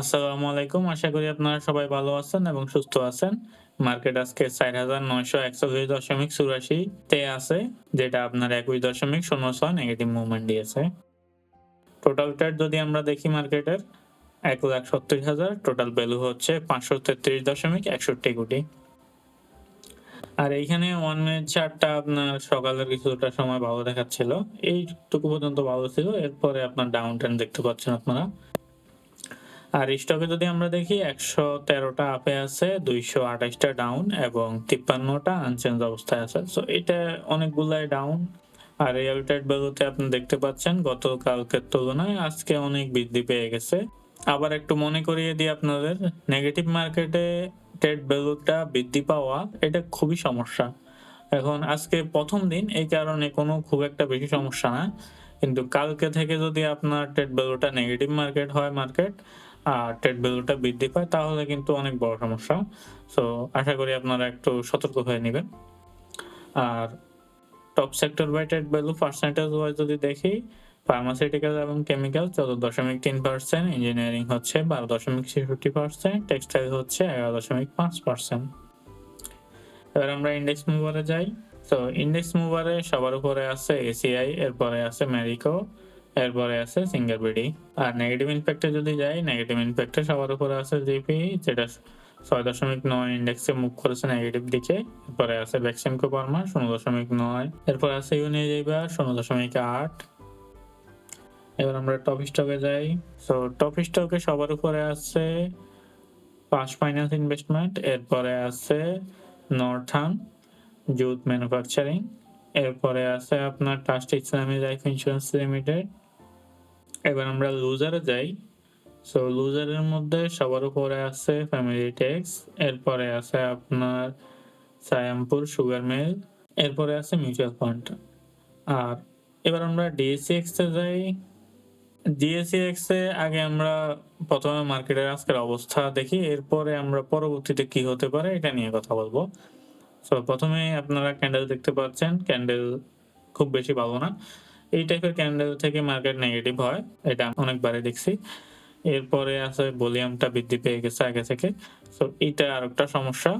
আসসালামু আলাইকুম। আশা করি আপনারা সবাই ভালো আছেন এবং সুস্থ আছেন। মার্কেট আজকে ৪৯৪১.৮৪ তে আছে, যেটা আপনার ২১.০৬ নেগেটিভ মুভমেন্ট দিয়েছে। টোটাল ট্রেড যদি আমরা দেখি মার্কেটের ১,৩০,০০০ টোটাল ভ্যালু হচ্ছে ৫৩৩.৬১ কোটি। আর এইখানে ওয়ান মিনিট চারটা আপনার সকালের কিছুটা সময় ভালো দেখাচ্ছিল। এইটুকু পর্যন্ত ভালো ছিল। এরপরে আপনার ডাউন ট্রেন্ড দেখতে পাচ্ছেন আপনারা। আর স্টকে যদি আমরা দেখি ১১৩টা আপে আছে, ২২৮টা ডাউন এবং ৫৩টা আনচেঞ্জ অবস্থায় আছে। সো এটা অনেকগুলাই ডাউন। আর রিয়াল ট্রেড ভ্যালুতে আপনি দেখতে পাচ্ছেন গতকালকের তুলনায় আজকে অনেক বৃদ্ধি পেয়ে গেছে। আবার একটু মনে করিয়ে দিই আপনাদের, নেগেটিভ মার্কেটে ট্রেড ভ্যালুটা বৃদ্ধি পাওয়া এটা খুবই সমস্যা। এখন আজকে প্রথম দিন এই কারণে কোনো খুব একটা বেশি সমস্যা না। কিন্তু কালকে থেকে যদি আপনার ট্রেড ভ্যালুটা নেগেটিভ মার্কেট হয় মার্কেট ট্রেড ভ্যালুটা বৃদ্ধি পায় তাহলে কিন্তু অনেক বড় সমস্যা। সো আশা করি আপনারা একটু সতর্ক হয়ে নিবেন। আর top sector by trade value percentage wise যদি দেখি, ফার্মাসিউটিক্যাল এবং কেমিক্যাল ১৪.৩%, ইঞ্জিনিয়ারিং হচ্ছে ১২.৬৬%, টেক্সটাইল হচ্ছে ১১.৫%। এবার আমরা ইন্ডেক্স মুভারে যাই। তো ইন্ডেক্স মুভারে সবার উপরে আছে এসিআই, এরপরে আছে মেরিকো, এরপরে আছে সিঙ্গার বিডি। আর নেগেটিভ ইমপ্যাক্টে যদি যাই, নেগেটিভ ইমপ্যাক্টে সবার উপরে আছে জিপি যেটা ৬.৯ ইন্ডেক্সে মুখ করেছে নেগেটিভ দিকে। এরপরে আছে বেক্সিমকো ফার্মা ০.৯, এরপর আছে ইউনিজাইবা শূন্য দশমিক আট এবার আমরা টপ স্টকে যাই। সো টপ স্টকে সবার উপরে আছে পাশ ফাইন্যান্স ইনভেস্টমেন্ট, এরপরে আছে নর্থার্ন, জুথ ম্যানুফ্যাকচারিং, এরপরে আছে আপনার ট্রাস্ট ইসলামী লাইফ ইন্স্যুরেন্স লিমিটেড। এবার আমরা লুজারে যাই। সো লুজারের মধ্যে সবার উপরে আছে ফ্যামিলি টেক্স, এরপরে আছে আপনার সায়ামপুর সুগার মিল, এরপরে আছে মিউচুয়াল ফান্ড। আর এবার আমরা ডিএসইএক্স এ যাই। ডিএসইএক্স এ আগে আমরা প্রথমে মার্কেটের আজকের অবস্থা দেখি, এরপরে আমরা পরবর্তীতে কি হতে পারে এটা নিয়ে কথা বলব সো ১ম এ আপনারা ক্যান্ডেল দেখতে পাচ্ছেন, ক্যান্ডেল খুব বেশি ভালো না। এই টাইপের ক্যান্ডেল থেকে মার্কেট নেগেটিভ হয়। এটা অনেকবারই দেখছি। এরপরে আছে ভলিউমটা বৃদ্ধি পেয়ে গেছে আগে থেকে। সো এইটা আরেকটা সমস্যা।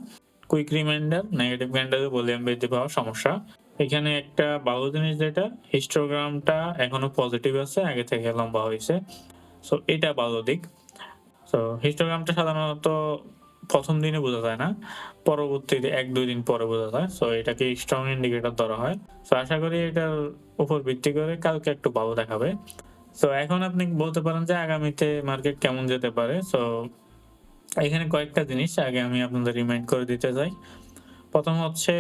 কুইক রিমাইন্ডার, নেগেটিভ ক্যান্ডেলে ভলিউম বৃদ্ধি পাওয়ার সমস্যা। এখানে একটা ভালো জিনিস যেটা হিস্টোগ্রামটা এখনও পজিটিভ আছে, আগে থেকে লম্বা হয়েছে সো এটা ভালো দিক। সো হিস্টোগ্রামটা সাধারণত ১ম দিনে বোঝা যায় না। পরবর্তীতে ১-২ দিন পরে বোঝা যায়। সো এটাকে স্ট্রং ইন্ডিকেটর ধরা হয়। সো আশা করি এটার উপর ভিত্তি করে কালকে একটু ভালো দেখাবে। সো এখন আপনি বলতে পারেন যে আগামীতে মার্কেট কেমন যেতে পারে। সো এখানে কয়েকটা জিনিস আগে আমি আপনাদের রিমাইন্ড করে দিতে চাই। প্রথম হচ্ছে,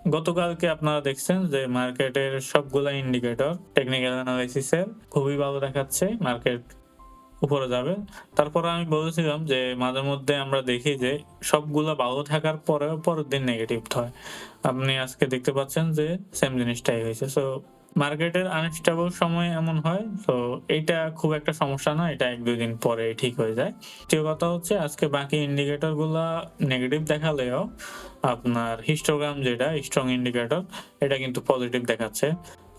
গতকালকে আপনারা দেখছেন যে মার্কেটের সবগুলা ইন্ডিকেটর টেকনিক্যাল অ্যানালাইসিস এর খুবই ভালো দেখাচ্ছে। মার্কেট উপরে যাবে। তারপরে আমি বলেছিলাম যে, মাঝে মধ্যে আমরা দেখি যে, সবগুলা ভালো থাকার পরেও পরের দিন নেগেটিভ হয়। আপনি আজকে দেখতে পাচ্ছেন যে সেম জিনিসটাই হয়েছে। সো মার্কেটের আনস্টেবল সময় এমন হয়। তো এটা খুব একটা সমস্যা না। এটা ১-২ দিন পরে ঠিক হয়ে যায়। দ্বিতীয় কথা হচ্ছে, আজকে বাকি ইন্ডিকেটরগুলা নেগেটিভ দেখালেও আপনার হিস্টোগ্রাম যেটা স্ট্রং ইন্ডিকেটর এটা কিন্তু পজিটিভ দেখাচ্ছে।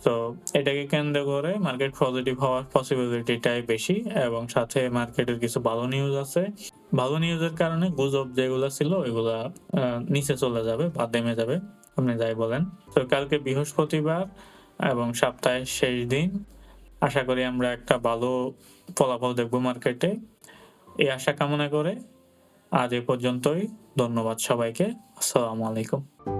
সো এটাকে কেন্দ্র করে মার্কেট পজিটিভ হওয়ার পসিবিলিটিটাই বেশি এবং সাথে মার্কেটের কিছু ভালো নিউজ আছে। ভালো নিউজের কারণে গুজব যেগুলা ছিল, ওইগুলা নিচে চলে যাবে বা দেমে যাবে। আপনি যাই বলেন। তো কালকে বৃহস্পতিবার এবং সপ্তাহের শেষ দিন। আশা করি আমরা একটা ভালো ফলাফল দেখব মার্কেটে। এই আশা কামনা করে আজ এ পর্যন্তই। ধন্যবাদ সবাইকে। আসসালামু আলাইকুম।